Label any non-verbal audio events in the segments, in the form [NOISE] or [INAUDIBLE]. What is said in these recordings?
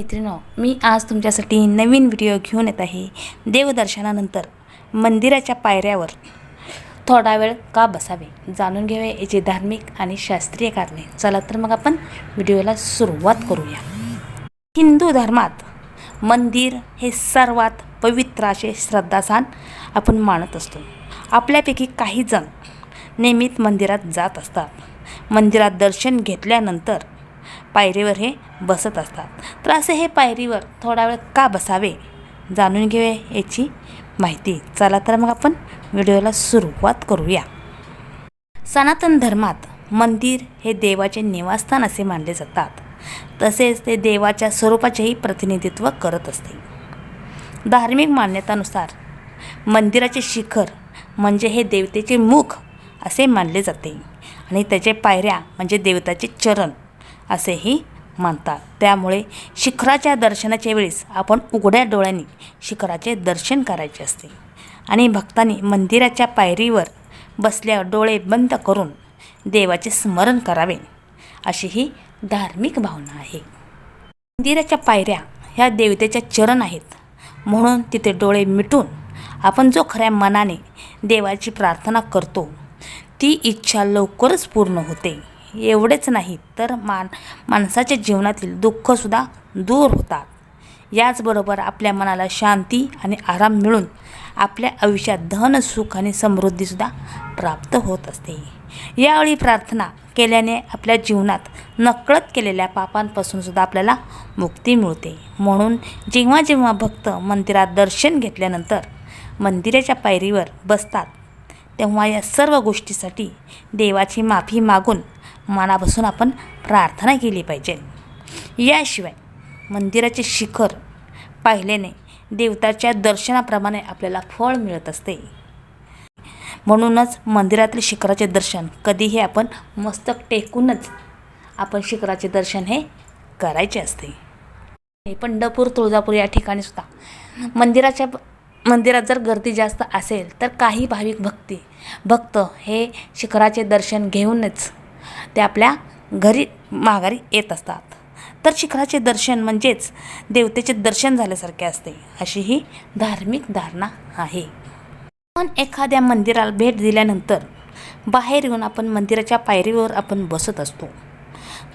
मित्रिनो मी आज तुमच्यासाठी नवीन व्हिडिओ घेऊन येत आहे. देवदर्शनानंतर मंदिराच्या पायऱ्यावर थोडा वेळ का बसावे जाणून घेऊया याची धार्मिक आणि शास्त्रीय कारणे. चला तर मग आपण व्हिडिओला सुरुवात करूया. हिंदू धर्मात मंदिर हे सर्वात पवित्र असे श्रद्धास्थान आपण मानत असतो. आपल्यापैकी काही जण नियमित मंदिरात जात असतात. मंदिरात दर्शन घेतल्यानंतर पायरीवर हे बसत असतात. तर असे हे पायरीवर थोडा वेळ का बसावे जाणून घेऊया याची माहिती. चला तर मग आपण व्हिडिओला सुरुवात करूया. सनातन धर्मात मंदिर हे देवाचे निवासस्थान असे मानले जातात. तसेच ते देवाच्या स्वरूपाचेही प्रतिनिधित्व करत असते. धार्मिक मान्यतानुसार मंदिराचे शिखर म्हणजे हे देवतेचे मुख असे मानले जाते. आणि त्याचे पायऱ्या म्हणजे देवताचे चरण असेही मानतात त्यामुळे शिखराच्या दर्शनाच्या वेळेस आपण उघड्या डोळ्यांनी शिखराचे दर्शन करायचे असते. आणि भक्तांनी मंदिराच्या पायरीवर बसल्यावर डोळे बंद करून देवाचे स्मरण करावे अशी ही धार्मिक भावना आहे. मंदिराच्या पायऱ्या ह्या देवतेच्या चरण आहेत. म्हणून तिथे डोळे मिटून आपण जो खऱ्या मनाने देवाची प्रार्थना करतो ती इच्छा लवकरच पूर्ण होते. एवढेच नाही तर मान माणसाच्या जीवनातील दुःखसुद्धा दूर होतात. याचबरोबर आपल्या मनाला शांती आणि आराम मिळून आपल्या आयुष्यात धन सुख आणि समृद्धीसुद्धा प्राप्त होत असते. यावेळी प्रार्थना केल्याने आपल्या जीवनात नकळत केलेल्या पापांपासून सुद्धा आपल्याला मुक्ती मिळते. म्हणून जेव्हा जेव्हा भक्त मंदिरात दर्शन घेतल्यानंतर मंदिराच्या पायरीवर बसतात तेव्हा या सर्व गोष्टीसाठी देवाची माफी मागून मनापासून आपण प्रार्थना केली पाहिजे. याशिवाय मंदिराचे शिखर पाहिल्याने देवताच्या दर्शनाप्रमाणे आपल्याला फळ मिळत असते. म्हणूनच मंदिरातील शिखराचे दर्शन कधीही आपण मस्तक टेकूनच आपण शिखराचे दर्शन हे करायचे असते. पंढरपूर तुळजापूर या ठिकाणी सुद्धा मंदिराच्या मंदिरात जर गर्दी जास्त असेल तर काही भाविक भक्ती भक्त हे शिखराचे दर्शन घेऊनच ते आपल्या घरी माघारी येत असतात. तर शिखराचे दर्शन म्हणजेच देवतेचे दर्शन झाल्यासारखे असते अशी ही धार्मिक धारणा आहे. पण एखाद्या मंदिराला भेट दिल्यानंतर बाहेर येऊन आपण मंदिराच्या पायरीवर आपण बसत असतो.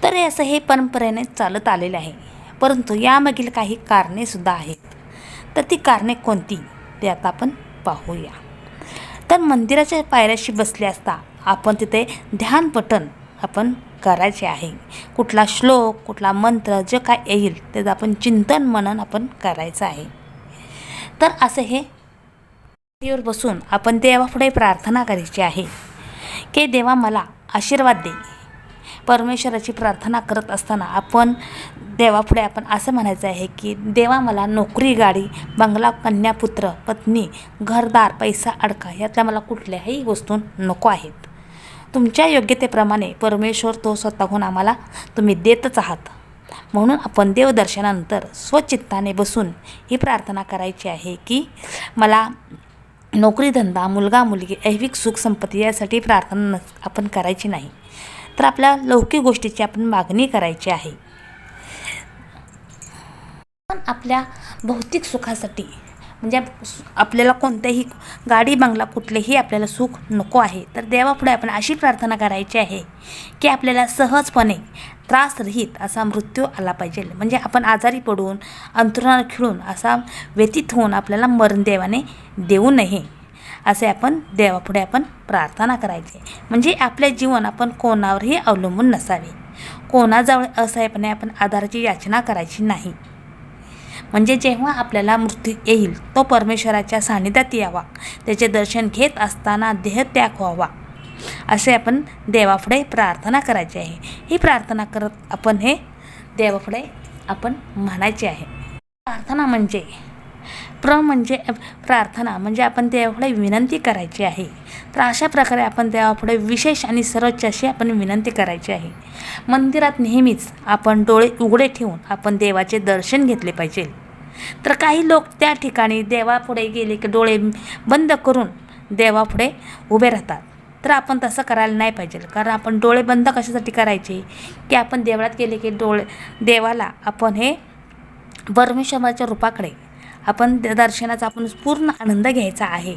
तर हे असं हे परंपरेने चालत आलेले आहे. परंतु यामागील काही कारणेसुद्धा आहेत. तर ती कारणे कोणती? ते आता आपण पाहूया. तर मंदिराच्या पायऱ्याशी बसले असता आपण तिथे ध्यानपठण आपण करायचे आहे. कुठला श्लोक कुठला मंत्र जे काय येईल त्याचं आपण चिंतन मनन आपण करायचं आहे. तर असं हे देवर बसून आपण देवापुढे प्रार्थना करायची आहे. की देवा मला आशीर्वाद दे. परमेश्वराची प्रार्थना करत असताना आपण देवापुढे आपण असं म्हणायचं आहे की देवा मला नोकरी गाडी बंगला कन्यापुत्र पत्नी घरदार पैसा अडका यातल्या मला कुठल्याही वस्तू नको आहेत. तुमच्या योग्यतेप्रमाणे परमेश्वर तो स्वतःहून आम्हाला तुम्ही देतच आहात. म्हणून आपण देवदर्शनानंतर स्वचित्ताने बसून ही प्रार्थना करायची आहे की मला नोकरीधंदा मुलगा मुलगी ऐहिक सुख संपत्ती यासाठी प्रार्थना न आपण करायची नाही. तर आपल्या लौकिक गोष्टीची आपण मागणी करायची आहे. पण आपल्या भौतिक सुखासाठी म्हणजे आपल्याला कोणत्याही गाडी बंगला कुठलेही आपल्याला सुख नको आहे. तर देवापुढे आपण अशी प्रार्थना करायची आहे की आपल्याला सहजपणे त्रासरहित असा मृत्यू आला पाहिजे. म्हणजे आपण आजारी पडून अंतरुणात खिळून असा व्यतीत होऊन आपल्याला मरण देवाने देऊ नये असे आपण देवापुढे आपण प्रार्थना करायची. म्हणजे आपले जीवन आपण कोणावरही अवलंबून नसावे. कोणाजवळ असहायपणे आपण आधाराची याचना करायची नाही. म्हणजे जेव्हा आपल्याला मृत्यू येईल तो परमेश्वराच्या सान्निध्यात यावा. त्याचे दर्शन घेत असताना देहत्याग व्हावा. असे आपण देवापुढे प्रार्थना करायची आहे. ही प्रार्थना करत आपण हे देवापुढे आपण म्हणायचे आहे. प्रार्थना म्हणजे प्र म्हणजे प्रार्थना म्हणजे आपण देवापुढे विनंती करायची आहे. तर अशा प्रकारे आपण देवापुढे विशेष आणि सर्वोच्च अशी आपण विनंती करायची आहे. मंदिरात नेहमीच आपण डोळे उघडे ठेवून आपण देवाचे दर्शन घेतले पाहिजे. तर काही लोक त्या ठिकाणी देवापुढे गेले की डोळे बंद करून देवापुढे उभे राहतात. तर आपण तसं करायला नाही पाहिजे. कारण आपण डोळे बंद कशासाठी करायचे? की आपण देवळात गेले की डोळे देवाला आपण हे परमेश्वराच्या रूपाकडे आपण दर्शनाचा आपण पूर्ण आनंद घ्यायचा आहे.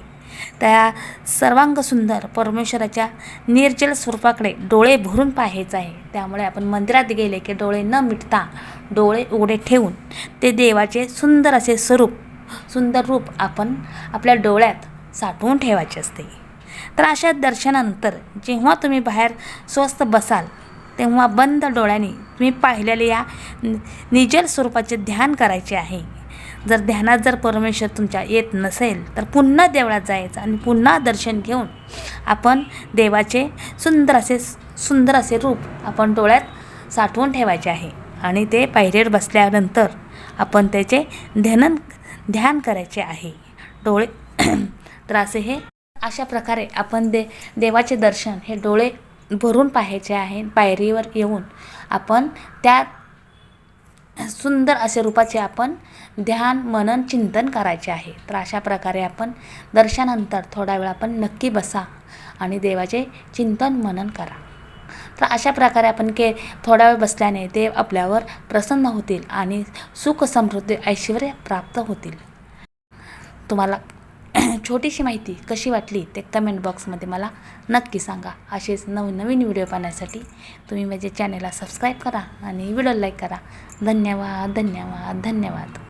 त्या सर्वांग सुंदर परमेश्वराच्या निर्जल स्वरूपाकडे डोळे भरून पाहायचं आहे. त्यामुळे आपण मंदिरात गेले की डोळे न मिटता डोळे उघडे ठेवून ते देवाचे सुंदर असे स्वरूप सुंदर रूप आपण आपल्या डोळ्यात साठवून ठेवायचे असते. तर अशा दर्शनानंतर जेव्हा तुम्ही बाहेर स्वस्त बसाल तेव्हा बंद डोळ्यांनी तुम्ही पाहिलेल्या या निजल स्वरूपाचे ध्यान करायचे आहे. जर ध्यानात जर परमेश्वर तुमच्या येत नसेल तर पुन्हा देवळात जायचं आणि पुन्हा दर्शन घेऊन आपण देवाचे सुंदर असे सुंदर असे रूप आपण डोळ्यात साठवून ठेवायचे आहे. आणि ते पायरीवर बसल्यानंतर आपण त्याचे ध्यान ध्यान करायचे आहे. डोळे [CLEARS THROAT] तर असे हे अशा प्रकारे आपण दे देवाचे दर्शन हे डोळे भरून पाहायचे आहे. पायरीवर येऊन आपण त्या सुंदर असे रूपाचे आपण ध्यान मनन चिंतन करायचे आहे. तर अशा प्रकारे आपण दर्शनानंतर थोडा वेळ आपण नक्की बसा आणि देवाचे चिंतन मनन करा. तर अशा प्रकारे आपण के थोडा वेळ बसल्याने देव आपल्यावर प्रसन्न होतील आणि सुख समृद्धी ऐश्वर प्राप्त होतील. तुम्हाला छोटीशी माहिती कशी वाटली ते कमेंट बॉक्समध्ये मला नक्की सांगा. असेच नवनवीन व्हिडिओ पाहण्यासाठी तुम्ही माझ्या चॅनेलला सबस्क्राईब करा आणि व्हिडिओ लाईक करा. धन्यवाद धन्यवाद धन्यवाद.